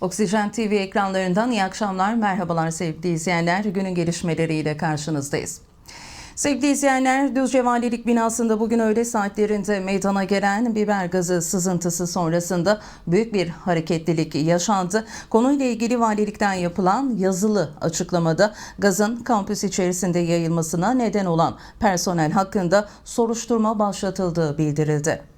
Oksijen TV ekranlarından iyi akşamlar, merhabalar sevgili izleyenler. Günün gelişmeleriyle karşınızdayız. Sevgili izleyenler, Düzce Valilik binasında bugün öğle saatlerinde meydana gelen biber gazı sızıntısı sonrasında büyük bir hareketlilik yaşandı. Konuyla ilgili valilikten yapılan yazılı açıklamada gazın kampüs içerisinde yayılmasına neden olan personel hakkında soruşturma başlatıldığı bildirildi.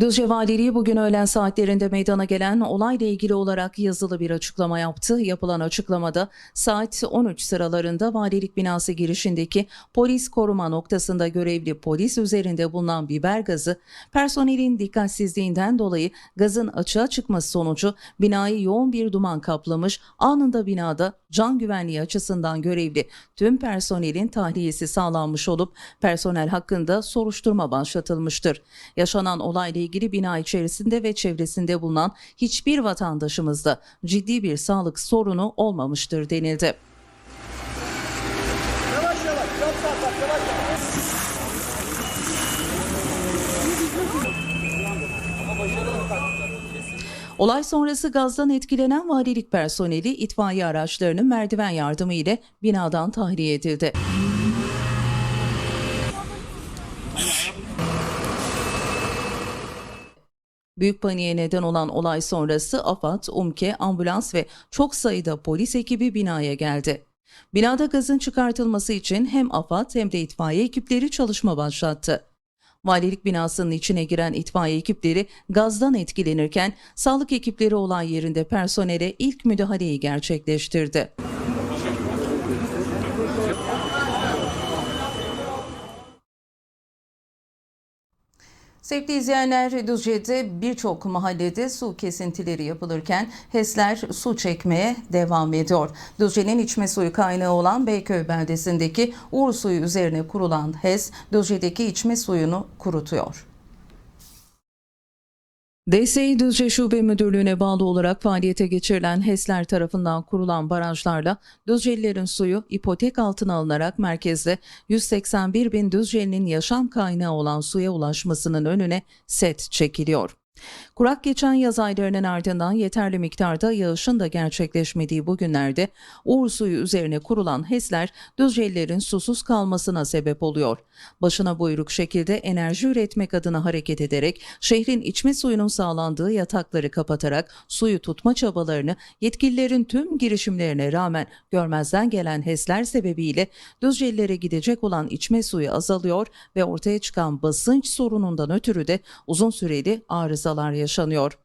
Düzce Valiliği bugün öğlen saatlerinde meydana gelen olayla ilgili olarak yazılı bir açıklama yaptı. Yapılan açıklamada saat 13 sıralarında valilik binası girişindeki polis koruma noktasında görevli polis üzerinde bulunan biber gazı personelin dikkatsizliğinden dolayı gazın açığa çıkması sonucu binayı yoğun bir duman kaplamış. Anında binada can güvenliği açısından görevli tüm personelin tahliyesi sağlanmış olup personel hakkında soruşturma başlatılmıştır. Yaşanan olayla ilgili bina içerisinde ve çevresinde bulunan hiçbir vatandaşımızda ciddi bir sağlık sorunu olmamıştır denildi. Olay sonrası gazdan etkilenen valilik personeli itfaiye araçlarının merdiven yardımı ile binadan tahliye edildi. Büyük paniğe neden olan olay sonrası AFAD, UMKE, ambulans ve çok sayıda polis ekibi binaya geldi. Binada gazın çıkartılması için hem AFAD hem de itfaiye ekipleri çalışma başlattı. Valilik binasının içine giren itfaiye ekipleri gazdan etkilenirken sağlık ekipleri olay yerinde personele ilk müdahaleyi gerçekleştirdi. Sevgili izleyenler, Düzce'de birçok mahallede su kesintileri yapılırken HES'ler su çekmeye devam ediyor. Düzce'nin içme suyu kaynağı olan Beyköy beldesindeki Uğur suyu üzerine kurulan HES, Düzce'deki içme suyunu kurutuyor. DSİ Düzce Şube Müdürlüğü'ne bağlı olarak faaliyete geçirilen HES'ler tarafından kurulan barajlarla Düzcelilerin suyu ipotek altına alınarak merkezde 181 bin Düzceli'nin yaşam kaynağı olan suya ulaşmasının önüne set çekiliyor. Kurak geçen yaz aylarının ardından yeterli miktarda yağışın da gerçekleşmediği bu günlerde Uğur suyu üzerine kurulan HES'ler Düzcelilerin susuz kalmasına sebep oluyor. Başına buyruk şekilde enerji üretmek adına hareket ederek şehrin içme suyunun sağlandığı yatakları kapatarak suyu tutma çabalarını yetkililerin tüm girişimlerine rağmen görmezden gelen HES'ler sebebiyle Düzcelilere gidecek olan içme suyu azalıyor ve ortaya çıkan basınç sorunundan ötürü de uzun süreli arızalar yaşanıyor.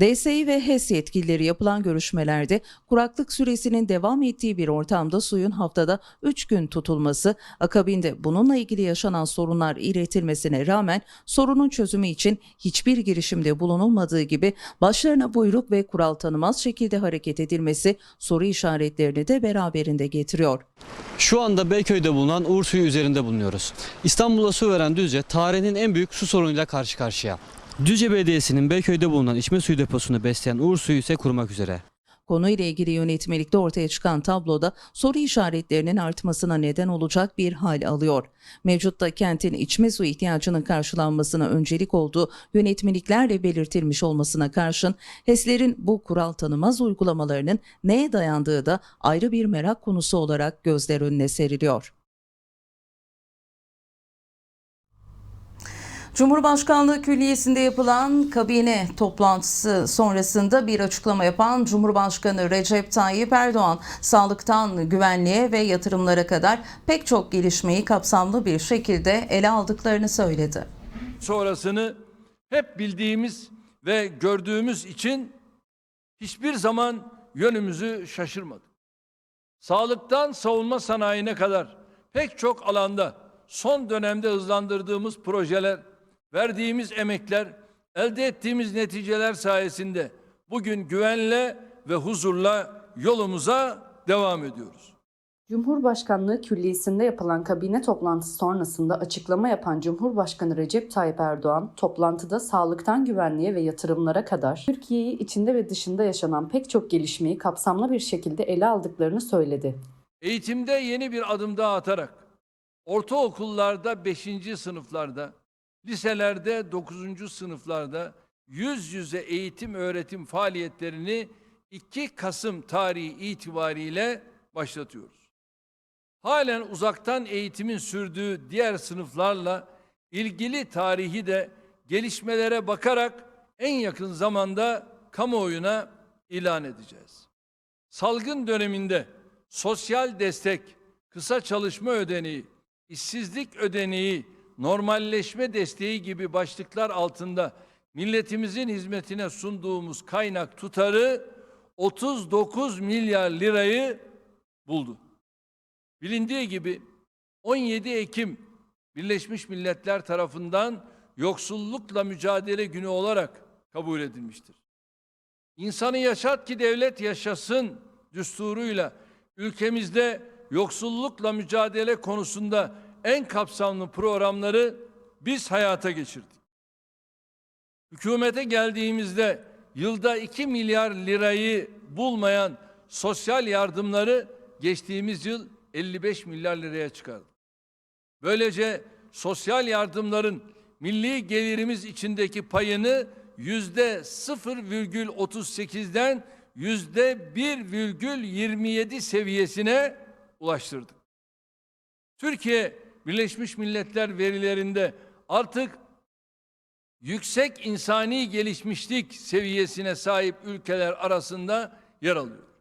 DSİ ve HES yetkilileri yapılan görüşmelerde kuraklık süresinin devam ettiği bir ortamda suyun haftada 3 gün tutulması, akabinde bununla ilgili yaşanan sorunlar iletilmesine rağmen sorunun çözümü için hiçbir girişimde bulunulmadığı gibi başlarına buyruk ve kural tanımaz şekilde hareket edilmesi soru işaretlerini de beraberinde getiriyor. Şu anda Beyköy'de bulunan Uğur Suyu üzerinde bulunuyoruz. İstanbul'a su veren Düzce tarihinin en büyük su sorunuyla karşı karşıya. Düzce Belediyesi'nin Beyköy'de bulunan içme suyu deposunu besleyen Uğur Suyu ise kurumak üzere. Konuyla ilgili yönetmelikte ortaya çıkan tabloda soru işaretlerinin artmasına neden olacak bir hal alıyor. Mevcutta kentin içme su ihtiyacının karşılanmasına öncelik olduğu yönetmeliklerle belirtilmiş olmasına karşın HES'lerin bu kural tanımaz uygulamalarının neye dayandığı da ayrı bir merak konusu olarak gözler önüne seriliyor. Cumhurbaşkanlığı Külliyesi'nde yapılan kabine toplantısı sonrasında bir açıklama yapan Cumhurbaşkanı Recep Tayyip Erdoğan, sağlıktan güvenliğe ve yatırımlara kadar pek çok gelişmeyi kapsamlı bir şekilde ele aldıklarını söyledi. sonrasını hep bildiğimiz ve gördüğümüz için hiçbir zaman yönümüzü şaşırmadık. Sağlıktan savunma sanayine kadar pek çok alanda son dönemde hızlandırdığımız projeler, verdiğimiz emekler, elde ettiğimiz neticeler sayesinde bugün güvenle ve huzurla yolumuza devam ediyoruz. Cumhurbaşkanlığı Külliyesi'nde yapılan kabine toplantısı sonrasında açıklama yapan Cumhurbaşkanı Recep Tayyip Erdoğan, toplantıda sağlıktan güvenliğe ve yatırımlara kadar Türkiye'yi içinde ve dışında yaşanan pek çok gelişmeyi kapsamlı bir şekilde ele aldıklarını söyledi. Eğitimde yeni bir adım daha atarak ortaokullarda 5. sınıflarda, liselerde 9. sınıflarda yüz yüze eğitim öğretim faaliyetlerini 2 Kasım tarihi itibariyle başlatıyoruz. Halen uzaktan eğitimin sürdüğü diğer sınıflarla ilgili tarihi de gelişmelere bakarak en yakın zamanda kamuoyuna ilan edeceğiz. Salgın döneminde sosyal destek, kısa çalışma ödeneği, işsizlik ödeneği, normalleşme desteği gibi başlıklar altında milletimizin hizmetine sunduğumuz kaynak tutarı 39 milyar lirayı buldu. Bilindiği gibi 17 Ekim Birleşmiş Milletler tarafından yoksullukla mücadele günü olarak kabul edilmiştir. İnsanı yaşat ki devlet yaşasın düsturuyla ülkemizde yoksullukla mücadele konusunda en kapsamlı programları biz hayata geçirdik. Hükümete geldiğimizde yılda 2 milyar lirayı bulmayan sosyal yardımları geçtiğimiz yıl 55 milyar liraya çıkardık. Böylece sosyal yardımların milli gelirimiz içindeki payını yüzde 0,38'den yüzde 1,27 seviyesine ulaştırdık. Türkiye Birleşmiş Milletler verilerinde artık yüksek insani gelişmişlik seviyesine sahip ülkeler arasında yer alıyor.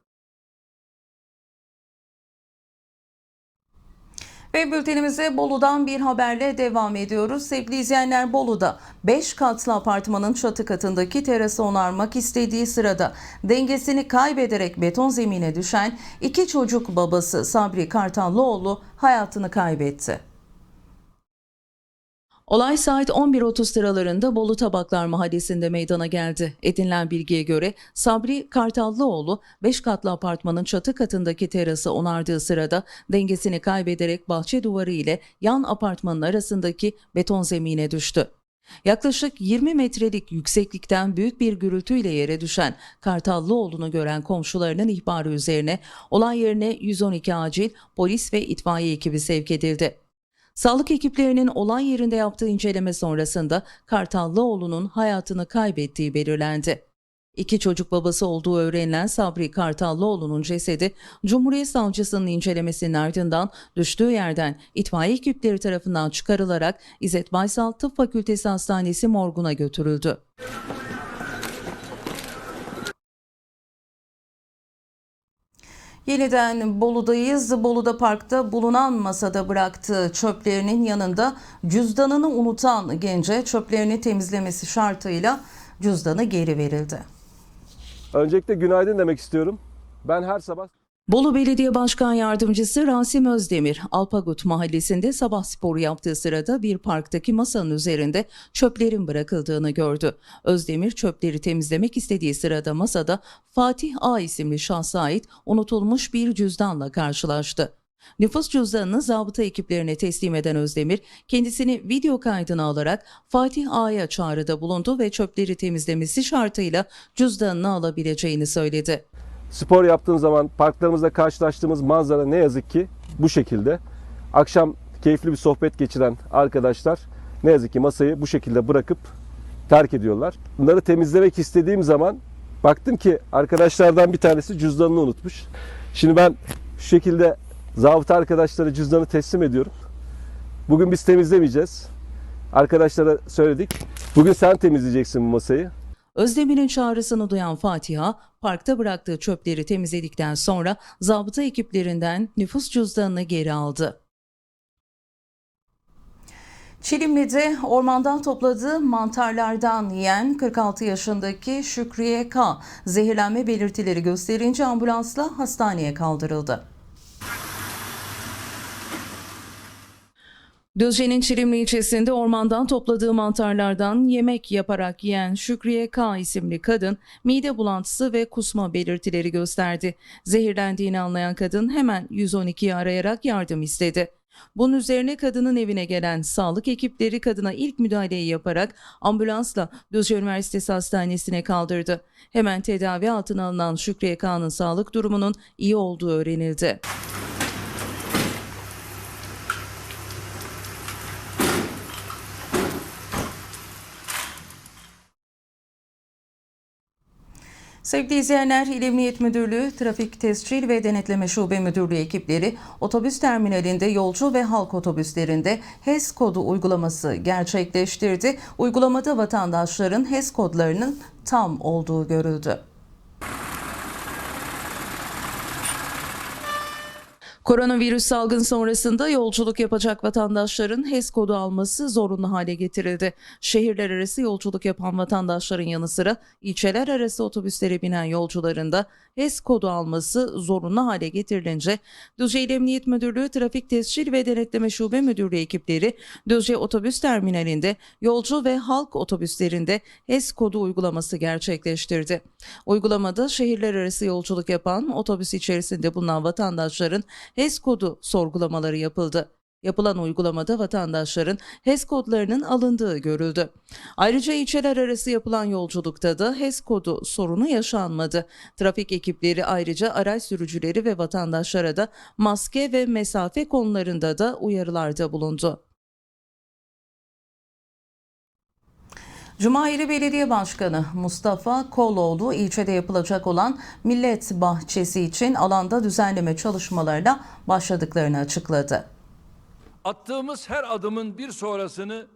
Ve bültenimize Bolu'dan bir haberle devam ediyoruz. Sevgili izleyenler Bolu'da 5 katlı apartmanın çatı katındaki terası onarmak istediği sırada dengesini kaybederek beton zemine düşen iki çocuk babası Sabri Kartallıoğlu hayatını kaybetti. Olay saat 11.30 sıralarında Bolu Tabaklar Mahallesi'nde meydana geldi. Edinilen bilgiye göre Sabri Kartallıoğlu 5 katlı apartmanın çatı katındaki terası onardığı sırada dengesini kaybederek bahçe duvarı ile yan apartmanın arasındaki beton zemine düştü. Yaklaşık 20 metrelik yükseklikten büyük bir gürültüyle yere düşen Kartallıoğlu'nu gören komşularının ihbarı üzerine olay yerine 112 acil polis ve itfaiye ekibi sevk edildi. Sağlık ekiplerinin olay yerinde yaptığı inceleme sonrasında Kartallıoğlu'nun hayatını kaybettiği belirlendi. İki çocuk babası olduğu öğrenilen Sabri Kartallıoğlu'nun cesedi Cumhuriyet Savcısının incelemesinin ardından düştüğü yerden itfaiye ekipleri tarafından çıkarılarak İzzet Baysal Tıp Fakültesi Hastanesi morguna götürüldü. Yeniden Bolu'dayız. Bolu'da parkta bulunan masada bıraktığı çöplerinin yanında cüzdanını unutan gence çöplerini temizlemesi şartıyla cüzdanı geri verildi. Öncelikle günaydın demek istiyorum. Ben her sabah Bolu Belediye Başkan Yardımcısı Rasim Özdemir, Alpagut Mahallesi'nde sabah sporu yaptığı sırada bir parktaki masanın üzerinde çöplerin bırakıldığını gördü. Özdemir çöpleri temizlemek istediği sırada masada Fatih A isimli şahsa ait unutulmuş bir cüzdanla karşılaştı. Nüfus cüzdanını zabıta ekiplerine teslim eden Özdemir, kendisini video kaydına alarak Fatih A'ya çağrıda bulundu ve çöpleri temizlemesi şartıyla cüzdanını alabileceğini söyledi. Spor yaptığım zaman parklarımızda karşılaştığımız manzara ne yazık ki bu şekilde. Akşam keyifli bir sohbet geçiren arkadaşlar ne yazık ki masayı bu şekilde bırakıp terk ediyorlar. Bunları temizlemek istediğim zaman baktım ki arkadaşlardan bir tanesi cüzdanını unutmuş. Şimdi ben şu şekilde zabıta arkadaşlara cüzdanı teslim ediyorum. Bugün biz temizlemeyeceğiz. Arkadaşlara söyledik. Bugün sen temizleyeceksin bu masayı. Özdemir'in çağrısını duyan Fatiha, parkta bıraktığı çöpleri temizledikten sonra zabıta ekiplerinden nüfus cüzdanını geri aldı. Çilimli'de ormandan topladığı mantarlardan yiyen 46 yaşındaki Şükriye K. zehirlenme belirtileri gösterince ambulansla hastaneye kaldırıldı. Düzce'nin Çilimli ilçesinde ormandan topladığı mantarlardan yemek yaparak yiyen Şükriye K. isimli kadın mide bulantısı ve kusma belirtileri gösterdi. Zehirlendiğini anlayan kadın hemen 112'yi arayarak yardım istedi. Bunun üzerine kadının evine gelen sağlık ekipleri kadına ilk müdahaleyi yaparak ambulansla Düzce Üniversitesi Hastanesi'ne kaldırdı. Hemen tedavi altına alınan Şükriye K'nın sağlık durumunun iyi olduğu öğrenildi. Sevgili izleyenler, İl Emniyet Müdürlüğü, Trafik Tescil ve Denetleme Şube Müdürlüğü ekipleri otobüs terminalinde yolcu ve halk otobüslerinde HES kodu uygulaması gerçekleştirdi. Uygulamada vatandaşların HES kodlarının tam olduğu görüldü. Koronavirüs salgın sonrasında yolculuk yapacak vatandaşların HES kodu alması zorunlu hale getirildi. Şehirler arası yolculuk yapan vatandaşların yanı sıra ilçeler arası otobüslere binen yolcuların da HES kodu alması zorunlu hale getirilince Düzce İl Emniyet Müdürlüğü Trafik Tescil ve Denetleme Şube Müdürlüğü ekipleri Düzce Otobüs Terminali'nde yolcu ve halk otobüslerinde HES kodu uygulaması gerçekleştirdi. Uygulamada şehirler arası yolculuk yapan otobüs içerisinde bulunan vatandaşların HES kodu sorgulamaları yapıldı. Yapılan uygulamada vatandaşların HES kodlarının alındığı görüldü. Ayrıca ilçeler arası yapılan yolculukta da HES kodu sorunu yaşanmadı. Trafik ekipleri ayrıca araç sürücüleri ve vatandaşlara da maske ve mesafe konularında da uyarılarda bulundu. Cumahiri Belediye Başkanı Mustafa Koloğlu ilçede yapılacak olan Millet Bahçesi için alanda düzenleme çalışmalarına başladıklarını açıkladı. Attığımız her adımın bir sonrasını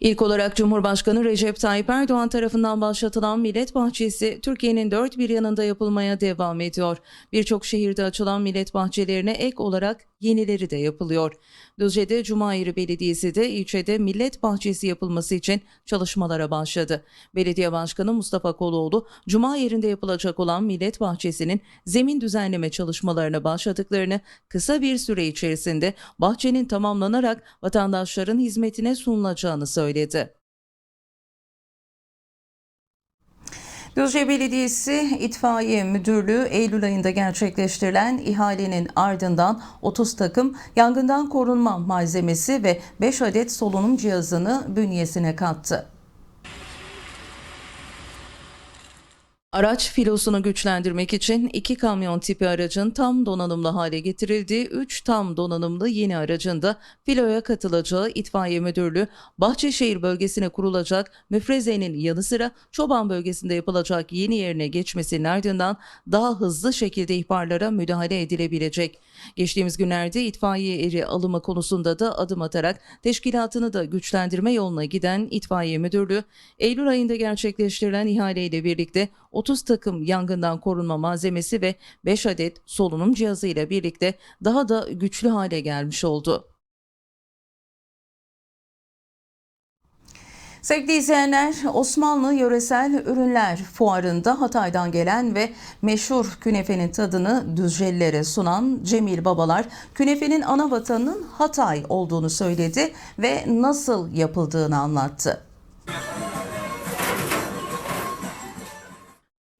İlk olarak Cumhurbaşkanı Recep Tayyip Erdoğan tarafından başlatılan Millet Bahçesi Türkiye'nin dört bir yanında yapılmaya devam ediyor. Birçok şehirde açılan millet bahçelerine ek olarak yenileri de yapılıyor. Düzce'de Cumahiri Belediyesi de ilçede millet bahçesi yapılması için çalışmalara başladı. Belediye Başkanı Mustafa Koloğlu, Cuma yerinde yapılacak olan millet bahçesinin zemin düzenleme çalışmalarına başladıklarını, kısa bir süre içerisinde bahçenin tamamlanarak vatandaşların hizmetine sunulacağını söyledi. Düzce Belediyesi İtfaiye Müdürlüğü Eylül ayında gerçekleştirilen ihalenin ardından 30 takım yangından korunma malzemesi ve 5 adet solunum cihazını bünyesine kattı. Araç filosunu güçlendirmek için iki kamyon tipi aracın tam donanımlı hale getirildiği 3 tam donanımlı yeni aracın da filoya katılacağı İtfaiye Müdürlüğü, Bahçeşehir bölgesine kurulacak müfrezenin yanı sıra Çoban bölgesinde yapılacak yeni yerine geçmesinin ardından daha hızlı şekilde ihbarlara müdahale edilebilecek. Geçtiğimiz günlerde itfaiye eri alımı konusunda da adım atarak teşkilatını da güçlendirme yoluna giden İtfaiye Müdürlüğü, Eylül ayında gerçekleştirilen ihaleyle birlikte 30 takım yangından korunma malzemesi ve 5 adet solunum cihazı ile birlikte daha da güçlü hale gelmiş oldu. Sevgili izleyenler, Osmanlı Yöresel Ürünler Fuarı'nda Hatay'dan gelen ve meşhur künefenin tadını Düzcelilere sunan Cemil Babalar, künefenin ana vatanının Hatay olduğunu söyledi ve nasıl yapıldığını anlattı.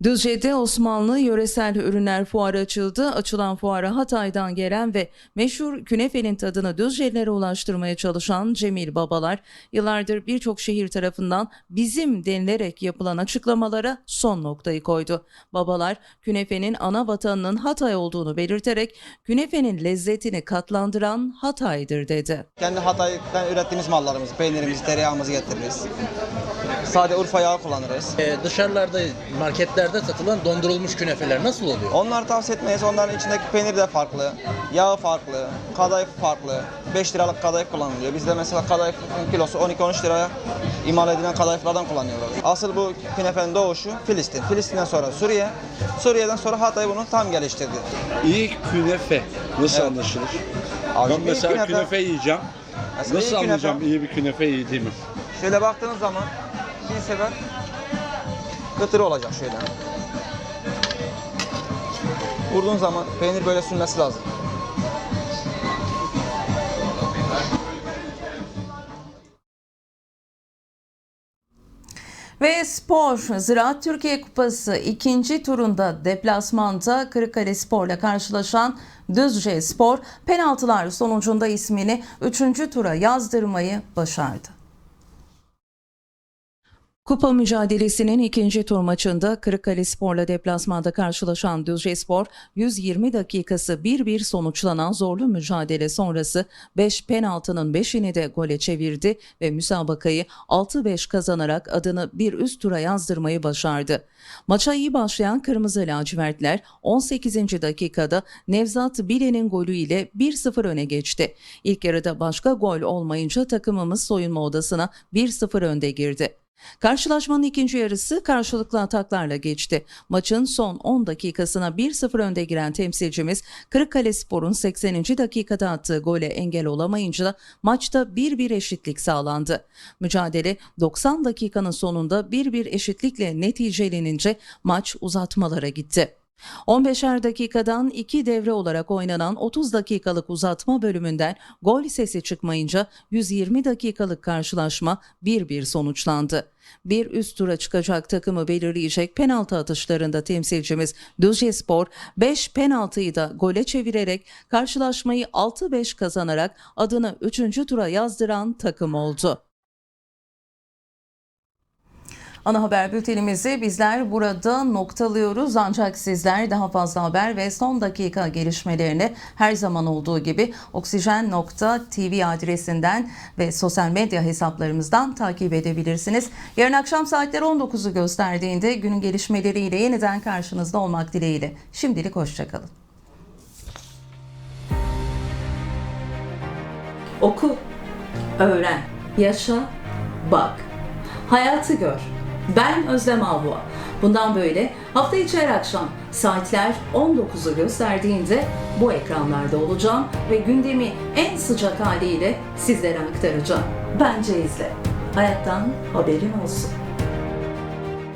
Düzce'de Osmanlı Yöresel Ürünler Fuarı açıldı. Açılan fuara Hatay'dan gelen ve meşhur künefenin tadını Düzcelilere ulaştırmaya çalışan Cemil Babalar, yıllardır birçok şehir tarafından bizim denilerek yapılan açıklamalara son noktayı koydu. Babalar, künefenin ana vatanının Hatay olduğunu belirterek künefenin lezzetini katlandıran Hatay'dır dedi. Kendi Hatay'dan ürettiğimiz mallarımızı, peynirimizi, tereyağımızı getiririz. Sade Urfa yağı kullanırız. Ee, dışarılarda marketlerde satılan dondurulmuş künefeler nasıl oluyor? Onları tavsiye etmeyiz. Onların içindeki peynir de farklı, yağı farklı, kadayıf farklı. 5 liralık kadayıf kullanılıyor. Bizde mesela kadayıfın kilosu 12-13 liraya imal edilen kadayıflardan kullanıyorlar. Asıl bu künefenin doğuşu Filistin. Filistin'den sonra Suriye, Suriye'den sonra Hatay bunu tam geliştirdi. İyi künefe nasıl Evet. anlaşılır? Abi ben iyi mesela künefe- künefe, yiyeceğim. Mesela Nasıl iyi künefe- anlayacağım iyi bir künefe yediğimi? Şöyle baktığınız zaman bir sefer kıtırı olacak şöyle. Vurduğun zaman peynir böyle sünmesi lazım. Ve spor, Ziraat Türkiye Kupası ikinci turunda deplasmanda Kırıkkale Spor'la karşılaşan Düzce Spor penaltılar sonucunda ismini üçüncü tura yazdırmayı başardı. Kupa mücadelesinin ikinci tur maçında Kırıkkale Spor'la deplasmanda karşılaşan Düzce Spor 120 dakikası 1-1 sonuçlanan zorlu mücadele sonrası 5 penaltının 5'ini de gole çevirdi ve müsabakayı 6-5 kazanarak adını bir üst tura yazdırmayı başardı. Maça iyi başlayan Kırmızı Lacivertler 18. dakikada Nevzat Bile'nin golü ile 1-0 öne geçti. İlk yarıda başka gol olmayınca takımımız soyunma odasına 1-0 önde girdi. Karşılaşmanın ikinci yarısı karşılıklı ataklarla geçti. Maçın son 10 dakikasına 1-0 önde giren temsilcimiz Kırıkkale Spor'un 80. dakikada attığı gole engel olamayınca maçta 1-1 eşitlik sağlandı. Mücadele 90 dakikanın sonunda 1-1 eşitlikle neticelenince maç uzatmalara gitti. 15'er dakikadan 2 devre olarak oynanan 30 dakikalık uzatma bölümünden gol sesi çıkmayınca 120 dakikalık karşılaşma 1-1 sonuçlandı. Bir üst tura çıkacak takımı belirleyecek penaltı atışlarında temsilcimiz Düzce Spor 5 penaltıyı da gole çevirerek karşılaşmayı 6-5 kazanarak adını 3. tura yazdıran takım oldu. Ana haber bültenimizi bizler burada noktalıyoruz ancak sizler daha fazla haber ve son dakika gelişmelerini her zaman olduğu gibi oksijen.tv adresinden ve sosyal medya hesaplarımızdan takip edebilirsiniz. Yarın akşam saatler 19'u gösterdiğinde günün gelişmeleriyle yeniden karşınızda olmak dileğiyle. Şimdilik hoşçakalın. Oku, öğren, yaşa, bak. Hayatı gör. Ben Özlem Avua. Bundan böyle hafta içi her akşam saatler 19'u gösterdiğinde bu ekranlarda olacağım ve gündemi en sıcak haliyle sizlere aktaracağım. Bence izle. Hayattan haberin olsun.